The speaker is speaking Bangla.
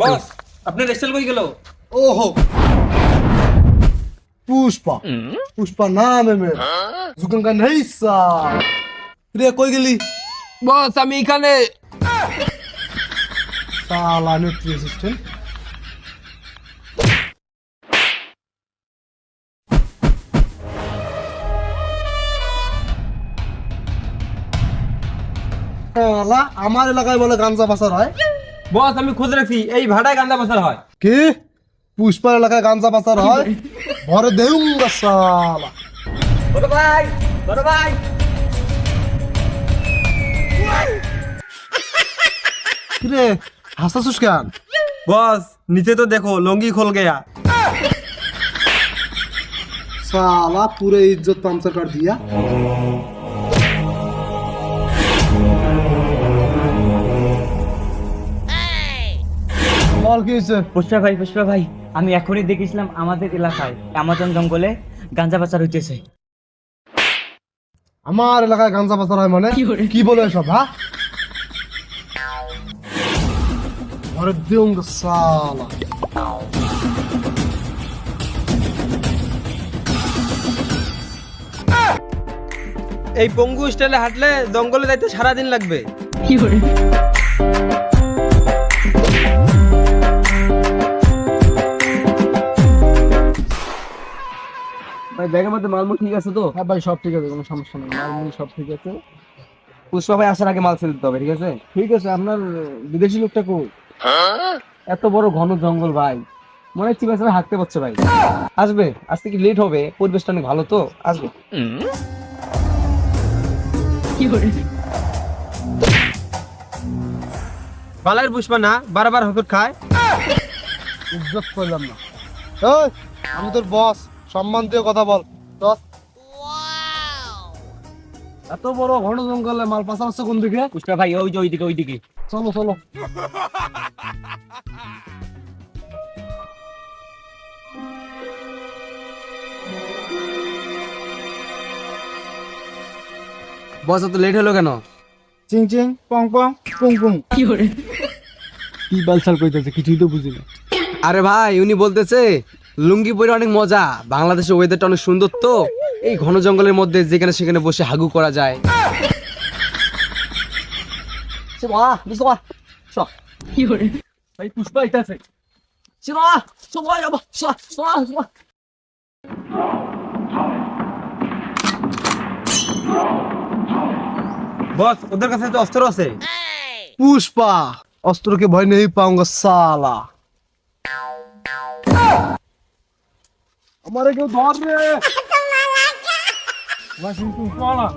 বস আপনার রেসেল কই গেল? ওহো। পুষ্পা। পুষ্পা নাম এ। মেয়ের জুকন কা নেই রে কই গেলি? বস আমি এখানে। সালা নেত্রী অ্যাসিস্ট্যান্ট আমার এলাকায় বলে গাঞ্জা পাচার হয়। বস আমি খোঁজ রাখছি এই ভাড়ায় গান্দা পাচার হয় কি পুষ্পার এলাকায় গাঞ্জা পাচার হয় ভরে দেউঙ্গা শালা বড় ভাই বড় ভাই কিরে হাসাসুস কেন বস নিচে তো দেখো লঙ্গি খোল গয়া साला पूरे इज्जत पंचर कर दिया বল কি হয়েছে? পুষ্পা ভাই পুষ্পা ভাই আমি এখনই দেখেছিলাম আমাদের এলাকায় আমাজন জঙ্গলে গাঞ্জা পাচার হইতেছে। আমার এলাকায় গাঞ্জা পাচার হয় মানে? কি বলে এসব হ্যাঁ? ঘরে দিউঙ্গ সালা। এই পঙ্গু স্টাইলে হাঁটলে জঙ্গলে যাইতে সারা দিন লাগবে ভাই ব্যাগের মধ্যে মালমুল ঠিক আছে তো? হ্যাঁ ভাই সব ঠিক আছে কোনো সমস্যা নেই। মালমুল সব ঠিক আছে। পুষ্পা ভাই আসার আগে মাল ফেলে দিতে হবে ঠিক আছে? ঠিক আছে আপনার বিদেশি লোকটা কো এত বড় ঘন জঙ্গল ভাই। মনে হচ্ছে বেচারা হাঁটতে পারছে ভাই। আসবে আজকে কি লেট হবে? পরিবেশটা অনেক ভালো তো? আসবে। বালার পুষ্পা না বারবার হকুট খায়। ইজ্জত করলাম না। আমি তোর বস সম্মান দিয়ে কথা বল। চল। এত বড় ঘন জঙ্গলে মাল পাচার হচ্ছে কোন দিকে? পুষ্পা ভাই ওই যে ওইদিকে ওইদিকে। চলো চলো। বস এত লেট হলো কেন? চিং চিং পং পং পুং পুং। কি বালছাল কইতেছে কিছুই তো বুঝি না। আরে ভাই উনি বলতেছে লুঙ্গি পরে অনেক মজা। বাংলাদেশের ওয়েদারটা অনেক সুন্দর তো। এই ঘন জঙ্গলের মধ্যে যেখানে সেখানে বসে হাগু করা যায়। বস ওদের কাছে তো অস্ত্র আছে। পুষ্পা অস্ত্রকে ভয় নেই পাউঙ্গা সালা। 妈的，给我抓去！我先中枪了。